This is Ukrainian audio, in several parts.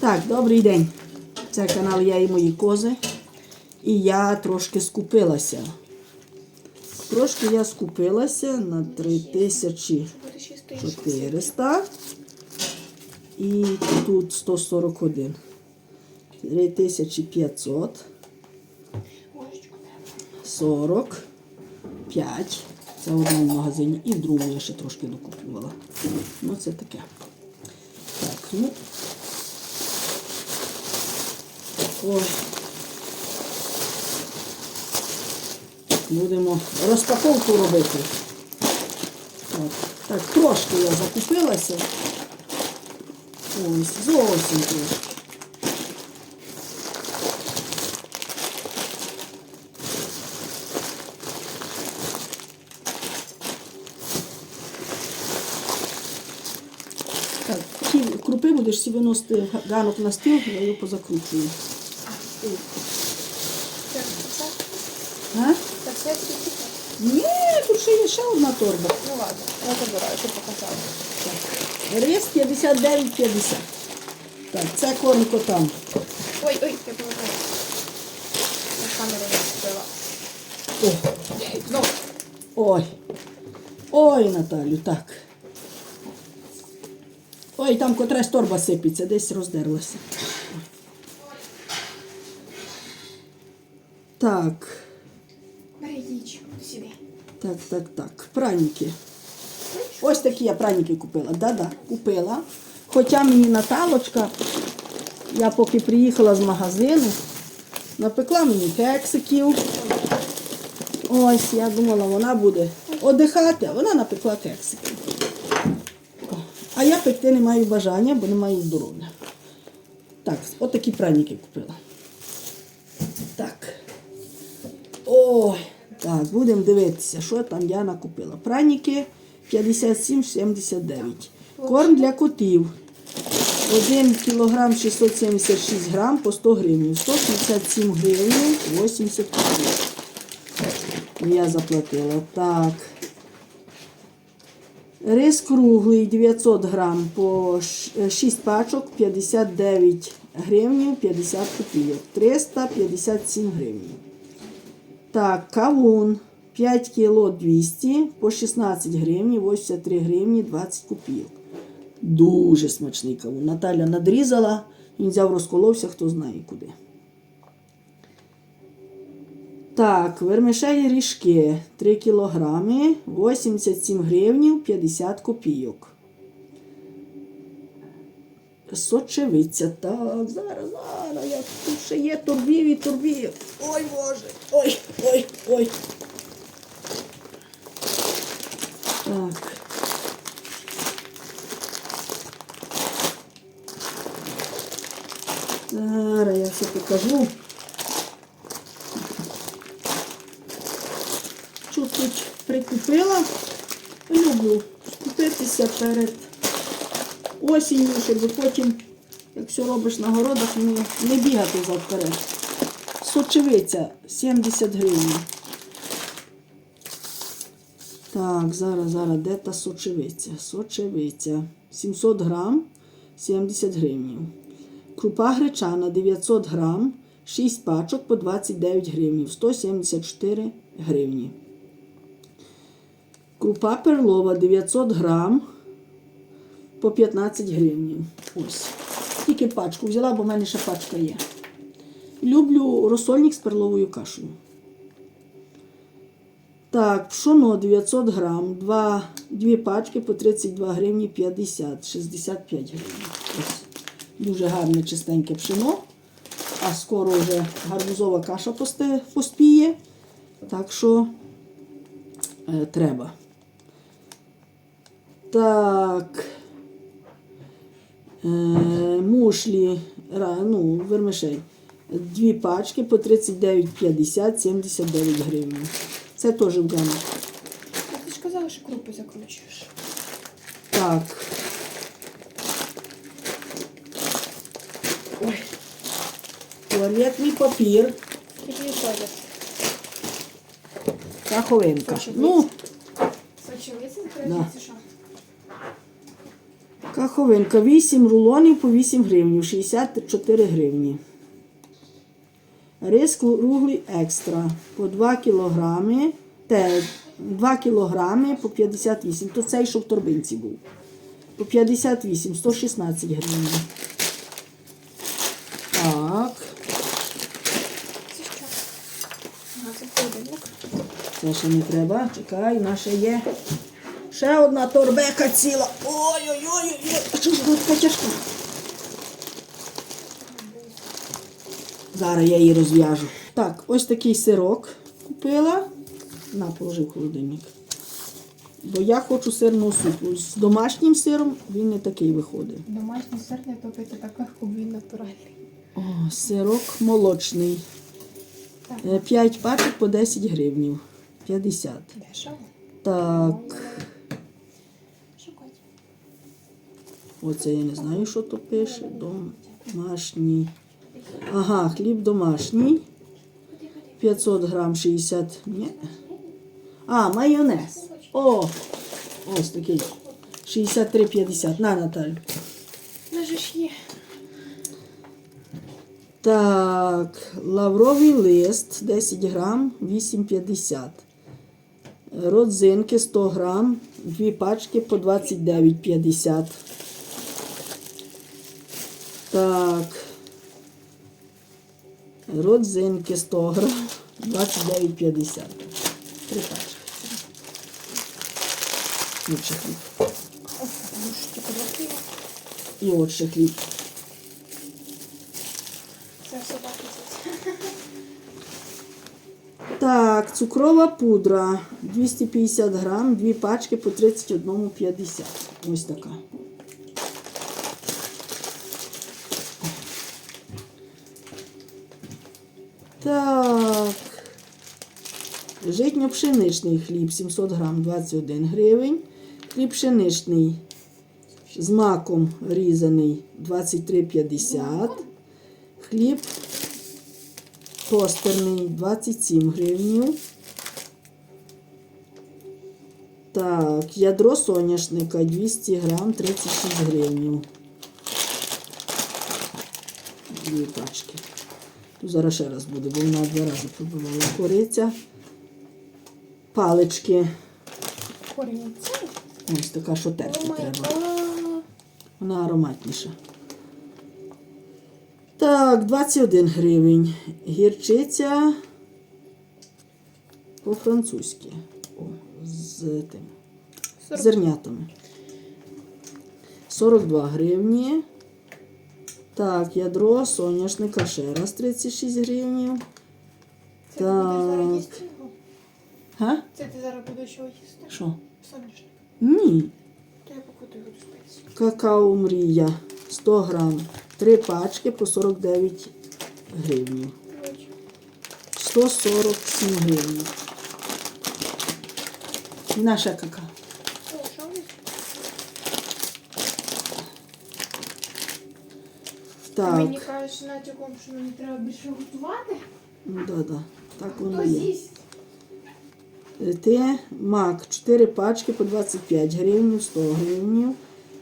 Так, добрий день. Це канал Я і мої кози. І я трошки скупилася. Трошки я скупилася на 3400. І тут 141. 3500. 45. Це в одному магазині. І в другому я ще трошки докуплювала. Ну, це таке. Так, ну. Ой. Будемо розпаковку робити. Так, так, трошки я закупилася. Ось, зовсім трошки. Крупи будеш всі виносити ганок на стіл, я його позакручую. А? Ні, тут ще є ще одна торба. Ну ладно, я забираю, щоб показала. Рис 59,50. Так, це корм котам. Ой, ой, я. Я камеру не відкрила. Ой. Ой, Наталю, так. Ой, там котрась торба сипеться, десь роздерлася. Так, Бери їдь сюди. так, так, так. Праніки. Ось такі я праніки купила. Да-да, купила. Хоча мені Наталочка, я поки приїхала з магазину, напекла мені кексиків. Ось, я думала, вона буде одихати, а вона напекла кексики. О, А я пекти не маю бажання, бо не маю здоров'я. Так, от такі праніки купила. Так. Ой, так, будемо дивитися, що там я накупила. Праніки 57,79. Корм для котів. 1 кг 676 грам по 100 гривень. 167 гривень 80 копійок. Я заплатила. Так. Рис круглий 900 грам по 6 пачок 59 гривень 50 копійок. 357 гривень. Так, кавун 5 кіло 200 по 16 гривень 83 гривні 20 копійок. Дуже смачний кавун. Наталя надрізала, він взяв розколовся, хто знає куди. Так, вермишелі ріжки 3 кілограми 87 гривнів 50 копійок. Сочевиця. Так, зараз, зараз. Я тут ще є турбів і турбів. Ой, Боже. Ой, ой, ой. Так. Зараз я все покажу. Чуть-чуть прикупила. Люблю скупитися перед осінню, щоб потім, як все робиш на городах, не, не бігати завперед. Сочевиця 70 гривень. Так, зараз, зараз, де та сочевиця? Сочевиця. 700 грам, 70 гривень. Крупа гречана 900 грам, 6 пачок по 29 гривень, 174 гривні. Крупа перлова 900 грам по 15 гривень. Ось. Тільки пачку взяла, бо в мене ще пачка є. Люблю розсольник з перловою кашею. Так, пшоно 900 грам, два, дві пачки по 32 гривні 50, 65 гривень. Дуже гарне чистеньке пшено. А скоро вже гарбузова каша поспіє. Так що е, треба. Так. Е, мушлі, ну, вермишель. Дві пачки по 39,50, 79 гривень. Це теж в гамі. Ти ж казала, що крупи закручуєш. Так. Ой. Туалетний папір. Каховинка. Ну, Сочевиці Да. Каховинка 8 рулонів по 8 гривнів, 64 гривні. Рис круглий екстра по 2 кілограми, те, 2 кілограми по 58. То цей, що в торбинці був. По 58, 116 гривень. Так, Це це ще не треба. Чекай, ще є. Ще одна торбека ціла. Ой-ой-ой, що ж вона така тяжка? Зараз я її розв'яжу. Так, ось такий сирок купила. На, положи в холодильник. Бо я хочу сирного супу. З домашнім сиром він не такий виходить. Домашній сир не топиться так легко, він натуральний. О, сирок молочний. Так. 5 пачок по 10 гривнів. 50. Дешево. Так, оце я не знаю, що то пише. Домашній. Ага, хліб домашній. 500 грам 60. Ні. А, майонез. О! Ось такий. 63,50. На, Наталю. На є. Так, лавровий лист 10 грам 8,50. Родзинки 100 грам, дві пачки по 29,50. Так. Родзинки 100 грам 29,50. Три пачки. Ще хліб. І от ще хліб. Так, цукрова пудра 250 грам, дві пачки по 31,50. Ось така. Так. Житньо-пшеничний хліб 700 грам 21 гривень. Хліб пшеничний з маком різаний 23,50. Хліб Тостерний 27 гривнів. Так, ядро соняшника 200 грам 36 гривнів. Дві пачки. Тут зараз ще раз буде, бо вона два рази пробувала. Кориця. Палички. Корінь це? Ось така, що терти май треба. Вона ароматніша. Так, 21 гривень. Гірчиця по-французьки. О, з тим. Сорок. Зернятами. 42 гривні. Так, ядро соняшника ще раз 36 гривень. Це ти зараз Так. їсти його? Га? Це ти зараз будеш його їсти? Що? Соняшник. Ні. То я покутаю його. Какао мрія 100 грам. Три пачки по 49 гривень. 147 гривень. Наша кака. О, що ви? Так, Мені кажеш натяком, що мені треба більше готувати. ну да, да. Так воно Хто є. з'їсть? Те мак 4 пачки по 25 гривень, 100 гривень.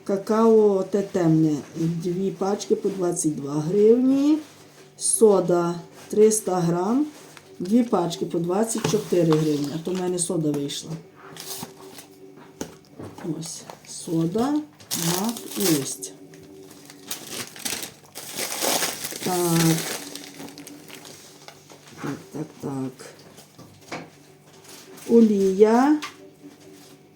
Какао те темне 2 пачки по 22 гривні. Сода 300 грам, 2 пачки по 24 гривні. А то в мене сода вийшла. Ось сода, мак і листя. Так. Так, так, так. Олія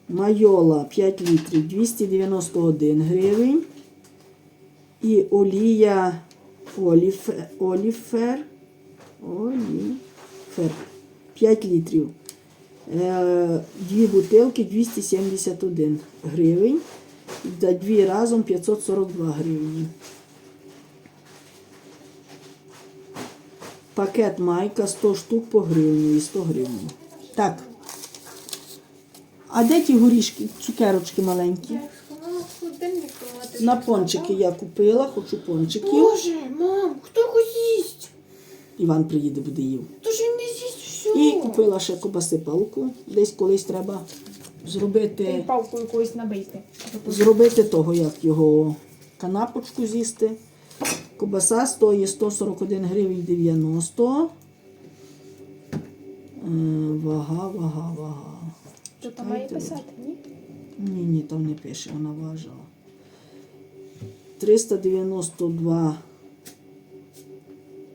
Майола 5 літрів 291 гривень. І олія Оліфер, Оліфер, Оліфер 5 літрів. Е, Дві бутилки 271 гривень. Та дві разом 542 гривні. Пакет майка 100 штук по гривні і 100 гривень. Так. А де ті горішки, цукерочки маленькі? На пончики я купила, хочу пончиків. Боже, мам, хто його з'їсть? Іван приїде, буде їв. То ж він не з'їсть все. І купила ще кобаси палку. Десь колись треба зробити, палкою якоюсь набити. зробити того, як його канапочку з'їсти. Кобаса стоїть 141 гривень 90. Е, Вага, вага, вага. Що там має писати, ні? Ні, ні, там не пише, вона важила. 392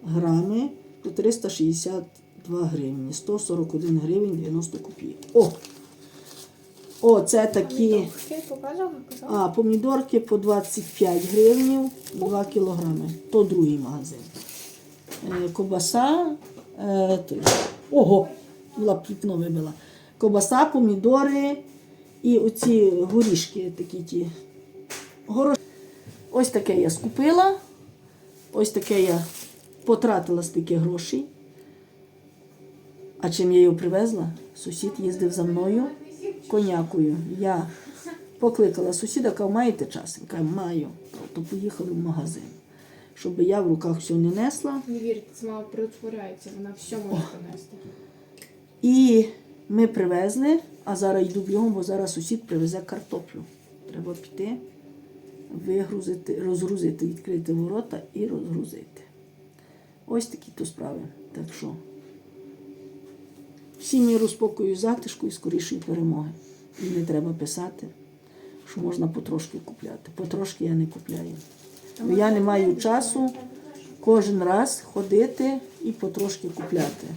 грами то 362 гривні. 141 гривень 90 копійок. О! О, це такі. А, помідорки по 25 гривень 2 кілограми. То другий магазин. Е, Кобаса. Е, той. Ого! Вибила. Кобаса, помідори і оці горішки такі ті. Горош... Ось таке я скупила. Ось таке я потратила стільки грошей. А чим я його привезла? Сусід їздив за мною конякою. Я покликала сусіда, каже, маєте час? Він каже, маю. То поїхали в магазин. Щоб я в руках все не несла. Не вірте, це мама перетворяється, вона все може понести. І ми привезли, а зараз йду бігом, бо зараз сусід привезе картоплю. Треба піти, вигрузити, розгрузити, відкрити ворота і розгрузити. Ось такі то справи. Так що всім міру спокою, затишку і скорішої перемоги. І не треба писати, що можна потрошки купляти. Потрошки я не купляю. Бо я не маю часу кожен раз ходити і потрошки купляти.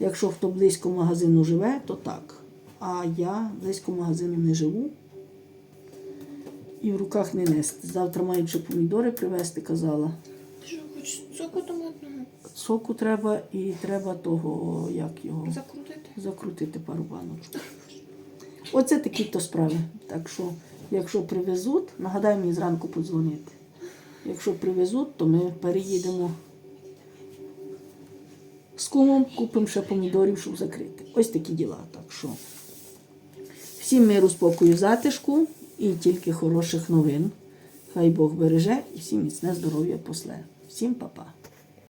Якщо хто близько магазину живе, то так. А я близько магазину не живу і в руках не нести. Завтра ще помідори привезти, казала. Що, хоч соку томатного Соку треба і треба того, як його закрутити? закрутити пару баночок. Оце такі то справи. Так що, якщо привезуть, нагадай мені зранку подзвонити. Якщо привезуть, то ми переїдемо з кумом, купимо ще помідорів, щоб закрити. Ось такі діла. Так що всім миру, спокою, затишку і тільки хороших новин. Хай Бог береже і всім міцне здоров'я после. Всім па-па.